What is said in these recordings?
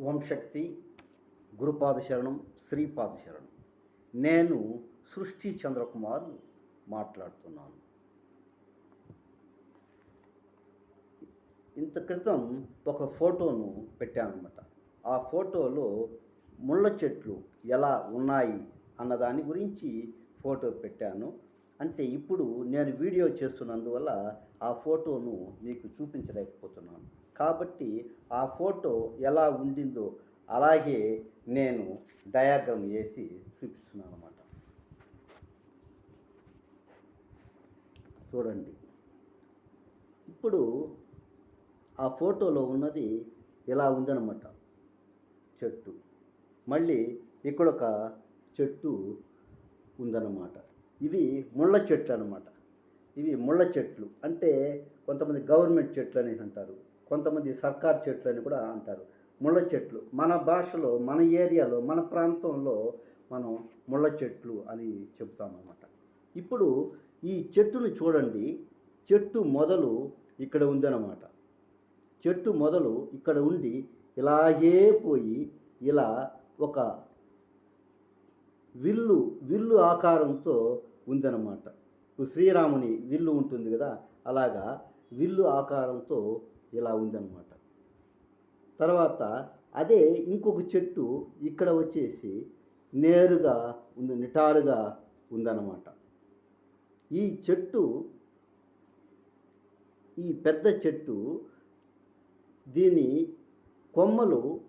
ఓం శక్తి శ్రీపాదశరణం నేను సృష్టి చంద్రకుమార్ మాట్లాడుతున్నాను. ఇంత క్రితం ఒక ఫోటోను పెట్టానమాట ఆ ఫోటోలో ముళ్ళ చెట్లు ఎలా ఉన్నాయి అన్న దాని గురించి ఫోటో పెట్టాను. అంటే ఇప్పుడు నేను వీడియో చేస్తున్నందువల్ల ఆ ఫోటోను మీకు చూపించలేకపోతున్నాను. కాబట్టి ఆ ఫోటో ఎలా ఉండిందో అలాగే నేను డయాగ్రామ్ వేసి చూపిస్తున్నాను అనమాట చూడండి. ఇప్పుడు ఆ ఫోటోలో ఉన్నది ఇలా ఉందన్నమాట. చెట్టు. మళ్ళీ ఇక్కడ ఒక చెట్టు ఉందన్నమాట. ఇవి ముళ్ళ చెట్లు అనమాట ఇవి ముళ్ళ చెట్లు. అంటే కొంతమంది గవర్నమెంట్ చెట్లు అని అంటారు. కొంతమంది సర్కార్ చెట్లు అని కూడా అంటారు. ముళ్ళ చెట్లు. మన భాషలో మన ఏరియాలో మన ప్రాంతంలో మనం ముళ్ళ చెట్లు అని చెప్తామన్నమాట ఇప్పుడు ఈ చెట్టును చూడండి. చెట్టు మొదలు ఇక్కడ ఉందన్నమాట. చెట్టు మొదలు ఇక్కడ ఉండి ఇలాగే పోయి ఇలా ఒక విల్లు విల్లు ఆకారంతో ఉందన్నమాట. ఇప్పుడు శ్రీరాముని విల్లు ఉంటుంది కదా అలాగా విల్లు ఆకారంతో ఇలా ఉందన్నమాట. తర్వాత అదే ఇంకొక చెట్టు ఇక్కడ వచ్చేసి నేరుగా ఉంది నిటారుగా ఉందన్నమాట. ఈ చెట్టు ఈ పెద్ద చెట్టు దీని కొమ్మలు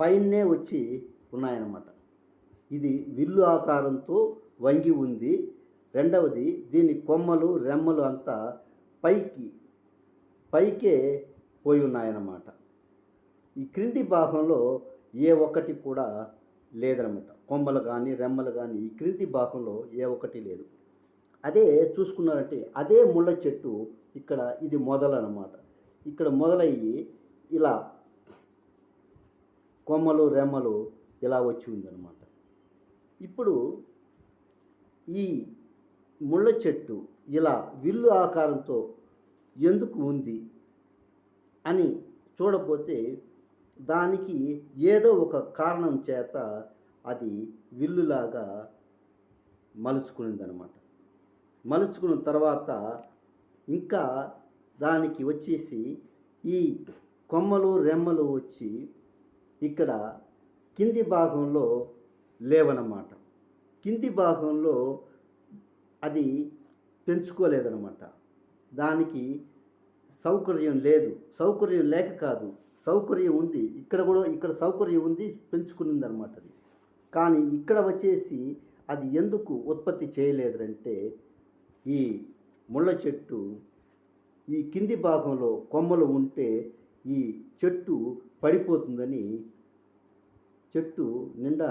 పైనే వచ్చి ఉన్నాయన్నమాట. ఇది విల్లు ఆకారంతో వంగి ఉంది. రెండవది దీని కొమ్మలు రెమ్మలు అంతా పైకి పైకే పోయి ఉన్నాయన్నమాట. ఈ క్రింది భాగంలో ఏ ఒక్కటి కూడా లేదనమాట కొమ్మలు కానీ రెమ్మలు కానీ ఈ క్రింది భాగంలో ఏ ఒక్కటి లేదు. అదే చూసుకున్నారంటే అదే ముళ్ళ చెట్టు ఇక్కడ ఇది మొదలన్నమాట. ఇక్కడ మొదలయ్యి ఇలా కొమ్మలు రెమ్మలు ఇలా వచ్చి ఉందన్నమాట. ఇప్పుడు ఈ ముళ్ళ చెట్టు ఇలా విల్లు ఆకారంతో ఎందుకు ఉంది? అని చూడపోతే దానికి ఏదో ఒక కారణం చేత అది విల్లులాగా మలుచుకునిందనమాట. మలుచుకున్న తర్వాత ఇంకా దానికి వచ్చేసి ఈ కొమ్మలు రెమ్మలు వచ్చి ఇక్కడ కింది భాగంలో లేవనమాట. కింది భాగంలో అది పెంచుకోలేదనమాట. దానికి సౌకర్యం లేదు. సౌకర్యం లేక కాదు. సౌకర్యం ఉంది. ఇక్కడ కూడా ఇక్కడ సౌకర్యం ఉంది పెంచుకునింది అనమాట అది. కానీ ఇక్కడ వచ్చేసి అది ఎందుకు ఉత్పత్తి చేయలేదంటే ఈ ముళ్ళ చెట్టు ఈ కింది భాగంలో కొమ్మలు ఉంటే ఈ చెట్టు పడిపోతుందని చెట్టు నిండా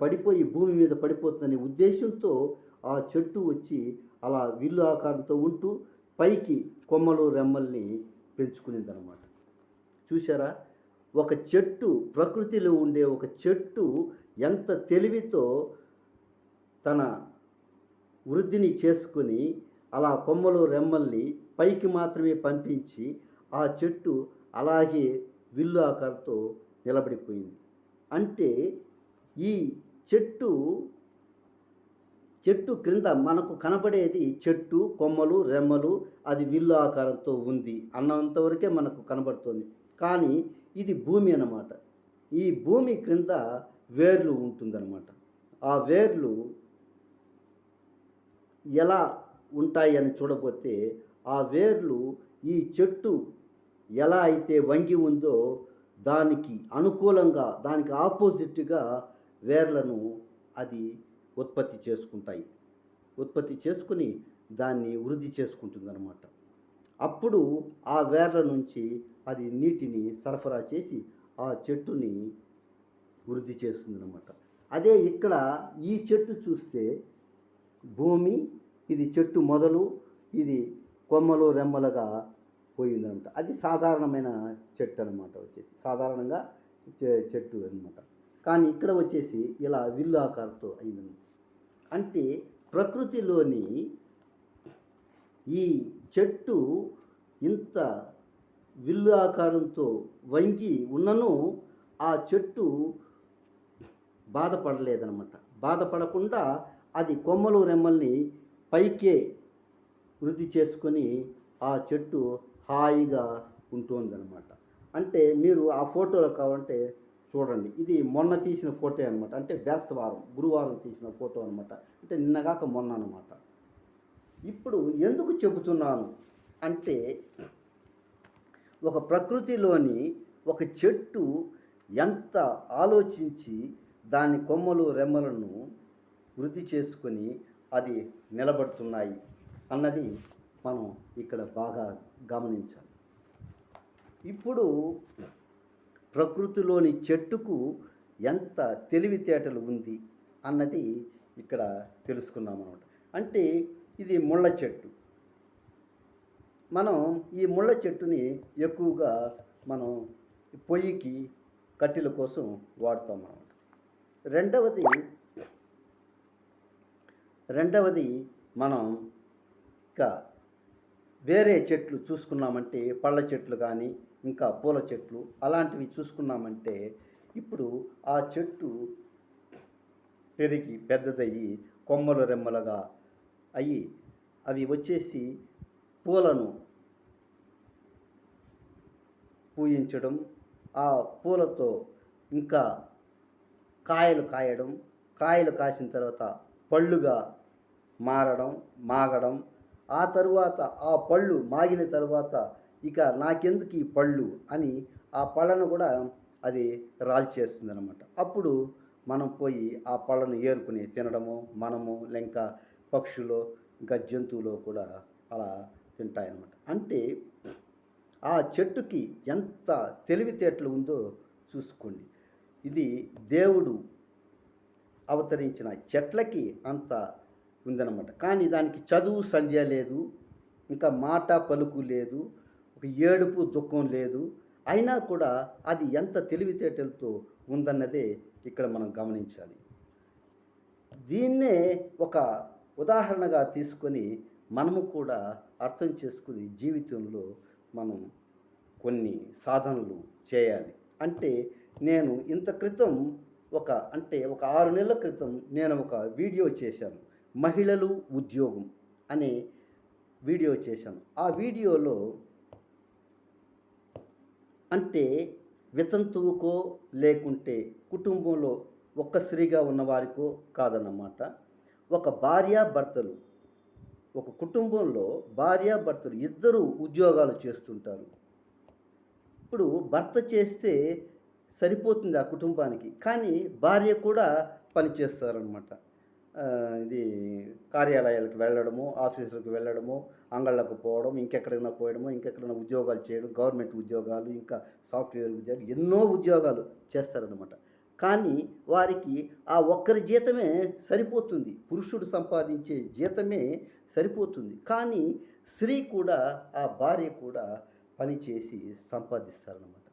పడిపోయి భూమి మీద పడిపోతుందనే ఉద్దేశంతో ఆ చెట్టు వచ్చి అలా విల్లు ఆకారంతో ఉంటూ పైకి కొమ్మలు రెమ్మల్ని పెంచుకునిందనమాట చూసారా ఒక చెట్టు ప్రకృతిలో ఉండే ఒక చెట్టు ఎంత తెలివితో తన వృద్ధిని చేసుకొని అలా కొమ్మలు రెమ్మల్ని పైకి మాత్రమే పంపించి ఆ చెట్టు అలాగే విల్లు ఆకారంతో నిలబడిపోయింది. అంటే ఈ చెట్టు చెట్టు క్రింద మనకు కనపడేది చెట్టు కొమ్మలు రెమ్మలు అది విల్లు ఆకారంతో ఉంది అన్నంతవరకే మనకు కనబడుతుంది. కానీ ఇది భూమి అన్నమాట. ఈ భూమి క్రింద వేర్లు ఉంటుందన్నమాట. ఆ వేర్లు ఎలా ఉంటాయి అని చూడబోతే ఆ వేర్లు ఈ చెట్టు ఎలా అయితే వంగి ఉందో దానికి అనుకూలంగా దానికి ఆపోజిట్గా వేర్లను అది ఉత్పత్తి చేసుకుంటాయి. ఉత్పత్తి చేసుకుని దాన్ని వృద్ధి చేసుకుంటుందన్నమాట. అప్పుడు ఆ వేర్ల నుంచి అది నీటిని సరఫరా చేసి ఆ చెట్టుని వృద్ధి చేస్తుందన్నమాట. అదే ఇక్కడ ఈ చెట్టు చూస్తే భూమి ఇది చెట్టు మొదలు ఇది కొమ్మలు రెమ్మలుగా పోయిందనమాట అది సాధారణమైన చెట్టు అనమాట వచ్చేసి. సాధారణంగా చెట్టు అనమాట కానీ ఇక్కడ వచ్చేసి ఇలా విల్లు ఆకారంతో అయిందనమాట అంటే ప్రకృతిలోని ఈ చెట్టు ఇంత విల్లు ఆకారంతో వంగి ఉన్నను ఆ చెట్టు బాధపడలేదనమాట బాధపడకుండా అది కొమ్మలు రెమ్మల్ని పైకే వృద్ధి చేసుకొని ఆ చెట్టు హాయిగా ఉంటుందన్నమాట. అంటే మీరు ఆ ఫోటోలో కావాలంటే చూడండి. ఇది మొన్న తీసిన ఫోటో అనమాట అంటే బేస్తవారం గురువారం తీసిన ఫోటో అనమాట అంటే నిన్నగాక మొన్న అనమాట ఇప్పుడు ఎందుకు చెబుతున్నాను అంటే ఒక ప్రకృతిలోని ఒక చెట్టు ఎంత ఆలోచించి దాని కొమ్మలు రెమ్మలను వృద్ధి చేసుకొని అది నిలబడుతున్నాయి అన్నది మనం ఇక్కడ బాగా గమనించాలి. ఇప్పుడు ప్రకృతిలోని చెట్టుకు ఎంత తెలివితేటలు ఉంది అన్నది ఇక్కడ తెలుసుకున్నాం అనమాట అంటే ఇది ముళ్ళ చెట్టు. మనం ఈ ముళ్ళ చెట్టుని ఎక్కువగా మనం పొయ్యికి కట్టెల కోసం వాడతాం అనమాట రెండవది రెండవది మనం ఇంకా వేరే చెట్లు చూసుకున్నామంటే పళ్ళ చెట్లు కానీ ఇంకా పూల చెట్లు అలాంటివి చూసుకున్నామంటే ఇప్పుడు ఆ చెట్టు పెరిగి పెద్దదయ్యి కొమ్మలు రెమ్మలుగా అయ్యి అవి వచ్చేసి పూలను పూయించడం ఆ పూలతో ఇంకా కాయలు కాయడం కాయలు కాసిన తర్వాత పళ్ళుగా మారడం మాగడం ఆ తరువాత ఆ పళ్ళు మాగిన తరువాత ఇక నాకెందుకు ఈ పళ్ళు అని ఆ పళ్ళను కూడా అది రాల్చేస్తుంది అనమాట అప్పుడు మనం పోయి ఆ పళ్ళను ఏరుకుని తినడము మనము లేక పక్షులు ఇంకా జంతువులు కూడా అలా తింటాయన్నమాట. అంటే ఆ చెట్టుకి ఎంత తెలివితేటలు ఉందో చూసుకోండి. ఇది దేవుడు అవతరించిన చెట్లకి అంత ఉందన్నమాట. కానీ దానికి చదువు సంధ్య లేదు ఇంకా మాట పలుకు లేదు ఒక ఏడుపు దుఃఖం లేదు. అయినా కూడా అది ఎంత తెలివితేటలతో ఉందన్నదే ఇక్కడ మనం గమనించాలి. దీన్నే ఒక ఉదాహరణగా తీసుకొని మనము కూడా అర్థం చేసుకుని జీవితంలో మనం కొన్ని సాధనలు చేయాలి. అంటే నేను ఇంత క్రితం ఒక అంటే ఒక ఆరు నెలల క్రితం నేను ఒక వీడియో చేశాను. మహిళలు ఉద్యోగం అనే వీడియో చేశాను ఆ వీడియోలో అంటే వితంతువుకో లేకుంటే కుటుంబంలో ఒక్క స్త్రీగా ఉన్నవారికో కాదన్నమాట. ఒక భార్యాభర్తలు ఒక కుటుంబంలో భార్యాభర్తలు ఇద్దరు ఉద్యోగాలు చేస్తుంటారు. ఇప్పుడు భర్త చేస్తే సరిపోతుంది ఆ కుటుంబానికి కానీ భార్య కూడా పని చేస్తారనమాట ఇది కార్యాలయాలకు వెళ్ళడము ఆఫీసులకు వెళ్ళడము అంగళ్ళకు పోవడం ఇంకెక్కడైనా పోయడము ఇంకెక్కడైనా ఉద్యోగాలు చేయడం గవర్నమెంట్ ఉద్యోగాలు ఇంకా సాఫ్ట్వేర్ ఉద్యోగాలు ఎన్నో ఉద్యోగాలు చేస్తారనమాట కానీ వారికి ఆ ఒక్కరి జీతమే సరిపోతుంది. పురుషుడు సంపాదించే జీతమే సరిపోతుంది. కానీ స్త్రీ కూడా ఆ భార్య కూడా పని చేసి సంపాదిస్తారనమాట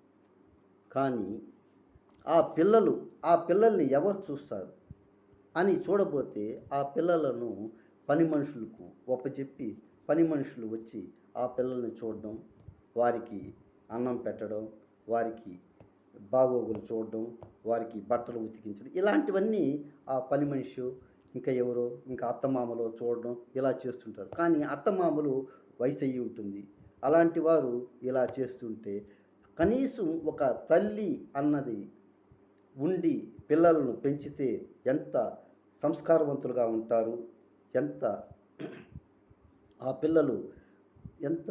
కానీ ఆ పిల్లలు ఆ పిల్లల్ని ఎవరు చూస్తారు? అని చూడబోతే ఆ పిల్లలను పని మనుషులకు ఒప్పచెప్పి పని మనుషులు వచ్చి ఆ పిల్లల్ని చూడడం వారికి అన్నం పెట్టడం వారికి బాగోగులు చూడడం వారికి బట్టలు ఉతికించడం ఇలాంటివన్నీ ఆ పని మనిషి ఇంకా ఎవరో ఇంకా అత్తమామలో చూడడం ఇలా చేస్తుంటారు. కానీ అత్తమామలు వయసు అయ్యి ఉంటుంది. అలాంటి వారు ఇలా చేస్తుంటే కనీసం ఒక తల్లి అన్నది ఉండి పిల్లలను పెంచితే ఎంత సంస్కారవంతులుగా ఉంటారు. ఎంత ఆ పిల్లలు ఎంత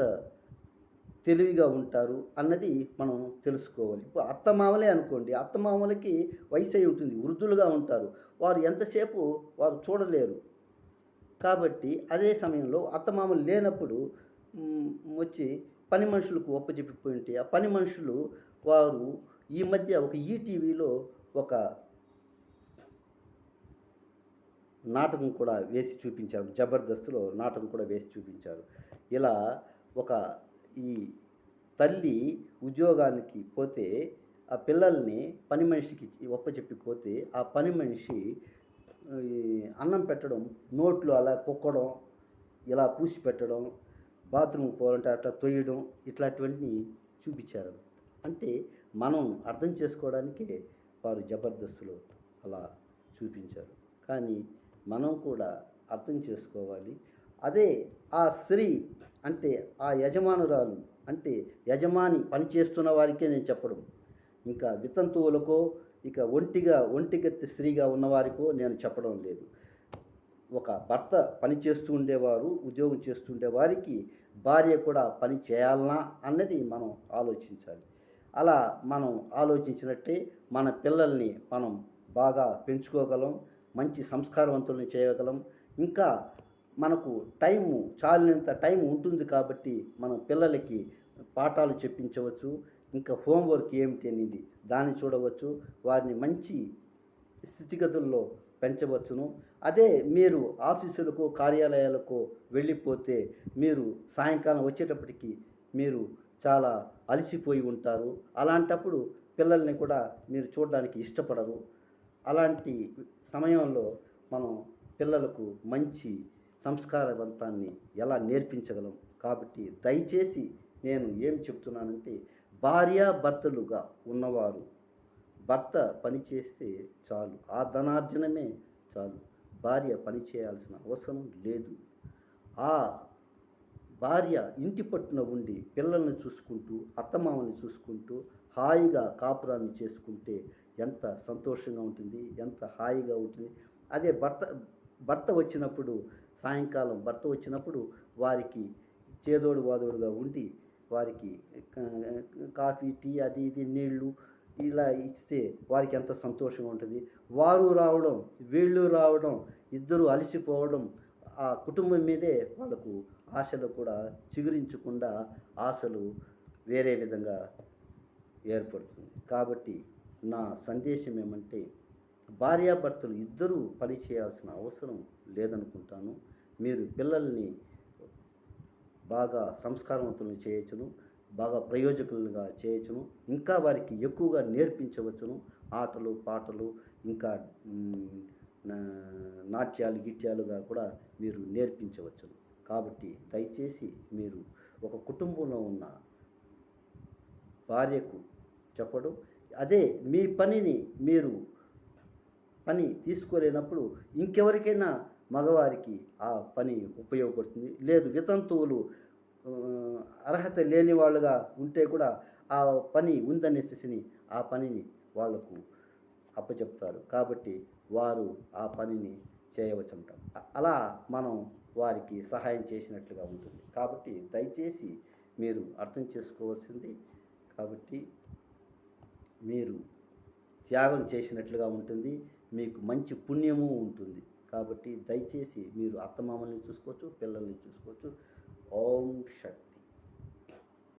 తెలివిగా ఉంటారు అన్నది మనం తెలుసుకోవాలి. ఇప్పుడు అత్తమామలే అనుకోండి అత్తమామలకి వయసు అయి ఉంటుంది వృద్ధులుగా ఉంటారు. వారు ఎంతసేపు వారు చూడలేరు. కాబట్టి అదే సమయంలో అత్తమామలు లేనప్పుడు వచ్చి పని మనుషులకు ఒప్పజెప్పిపోయి ఉంటే ఆ పని మనుషులు వారు ఈ మధ్య ఒక ఈటీవీలో ఒక నాటకం కూడా వేసి చూపించారు. జబర్దస్త్లో నాటకం కూడా వేసి చూపించారు. ఇలా ఒక ఈ తల్లి ఉద్యోగానికి పోతే ఆ పిల్లల్ని పని మనిషికి ఒప్పచెప్పిపోతే ఆ పని మనిషి అన్నం పెట్టడం నోట్లు అలా కుక్కడం ఇలా పూసి పెట్టడం బాత్రూమ్ పోవాలంటే అట్లా తొయ్యడం ఇట్లాంటివన్నీ చూపించారు. అంటే మనం అర్థం చేసుకోవడానికే వారు జబర్దస్తులు అలా చూపించారు. కానీ మనం కూడా అర్థం చేసుకోవాలి. అదే ఆ స్త్రీ అంటే ఆ యజమానురాలు అంటే యజమాని పనిచేస్తున్న వారికే నేను చెప్పడం. ఇంకా వితంతువులకో ఇక ఒంటిగా ఒంటిగెత్తి స్త్రీగా ఉన్నవారికో నేను చెప్పడం లేదు. ఒక భర్త పని చేస్తూ ఉండేవారు ఉద్యోగం చేస్తుండే వారికి భార్య కూడా పని చేయాలనా అన్నది మనం ఆలోచించాలి. అలా మనం ఆలోచించినట్టే మన పిల్లల్ని మనం బాగా పెంచుకోగలం. మంచి సంస్కారవంతుల్ని చేయగలం. ఇంకా మనకు టైము చాలినంత టైం ఉంటుంది కాబట్టి మనం పిల్లలకి పాఠాలు చెప్పించవచ్చు. ఇంకా హోంవర్క్ ఏమిటి అనేది దాన్ని చూడవచ్చు. వారిని మంచి స్థితిగతుల్లో పెంచవచ్చును. అదే మీరు ఆఫీసులకు కార్యాలయాలకు వెళ్ళిపోతే మీరు సాయంకాలం వచ్చేటప్పటికి మీరు చాలా అలసిపోయి ఉంటారు. అలాంటప్పుడు పిల్లల్ని కూడా మీరు చూడడానికి ఇష్టపడరు. అలాంటి సమయంలో మనం పిల్లలకు మంచి సంస్కారవంతాన్ని ఎలా నేర్పించగలం? కాబట్టి దయచేసి నేను ఏం చెప్తున్నానంటే భార్యాభర్తలుగా ఉన్నవారు భర్త పని చేస్తే చాలు. ఆ ధనార్జనమే చాలు. భార్య పని చేయాల్సిన అవసరం లేదు. ఆ భార్య ఇంటి పట్టున ఉండి పిల్లల్ని చూసుకుంటూ అత్తమామని చూసుకుంటూ హాయిగా కాపురాన్ని చేసుకుంటే ఎంత సంతోషంగా ఉంటుంది ఎంత హాయిగా ఉంటుంది. అదే భర్త భర్త వచ్చినప్పుడు సాయంకాలం భర్త వచ్చినప్పుడు వారికి చేదోడు వాదోడుగా ఉండి వారికి కాఫీ టీ అది ఇది నీళ్ళు ఇలా ఇస్తే వారికి ఎంత సంతోషంగా ఉంటుంది. వారు రావడం వీళ్ళు రావడం ఇద్దరు అలసిపోవడం ఆ కుటుంబం మీదే వాళ్ళకు ఆశలు కూడా చిగురించకుండా ఆశలు వేరే విధంగా ఏర్పడుతుంది. కాబట్టి నా సందేశం ఏమంటే భార్యాభర్తలు ఇద్దరూ పని చేయాల్సిన అవసరం లేదనుకుంటాను. మీరు పిల్లల్ని బాగా సంస్కారవంతులను చేయొచ్చును బాగా ప్రయోజకులుగా చేయొచ్చును ఇంకా వారికి ఎక్కువగా నేర్పించవచ్చును. ఆటలు పాటలు ఇంకా నాట్యాలు గిట్యాలుగా కూడా మీరు నేర్పించవచ్చును. కాబట్టి దయచేసి మీరు ఒక కుటుంబంలో ఉన్న భార్యకు చెప్పడం అదే మీ పనిని మీరు పని తీసుకోలేనప్పుడు ఇంకెవరికైనా మగవారికి ఆ పని ఉపయోగపడుతుంది. లేదు వితంతువులు అర్హత లేని వాళ్ళుగా ఉంటే కూడా ఆ పని ఉందనేసి ఆ పనిని వాళ్ళకు అప్పచెప్తారు. కాబట్టి వారు ఆ పనిని చేయవచ్చంట. అలా మనం వారికి సహాయం చేసినట్లుగా ఉంటుంది. కాబట్టి దయచేసి మీరు అర్థం చేసుకోవాల్సింది. కాబట్టి మీరు త్యాగం చేసినట్లుగా ఉంటుంది మీకు మంచి పుణ్యము ఉంటుంది. కాబట్టి దయచేసి మీరు అత్తమామల్ని చూసుకోవచ్చు పిల్లల్ని చూసుకోవచ్చు. ఓం శక్తి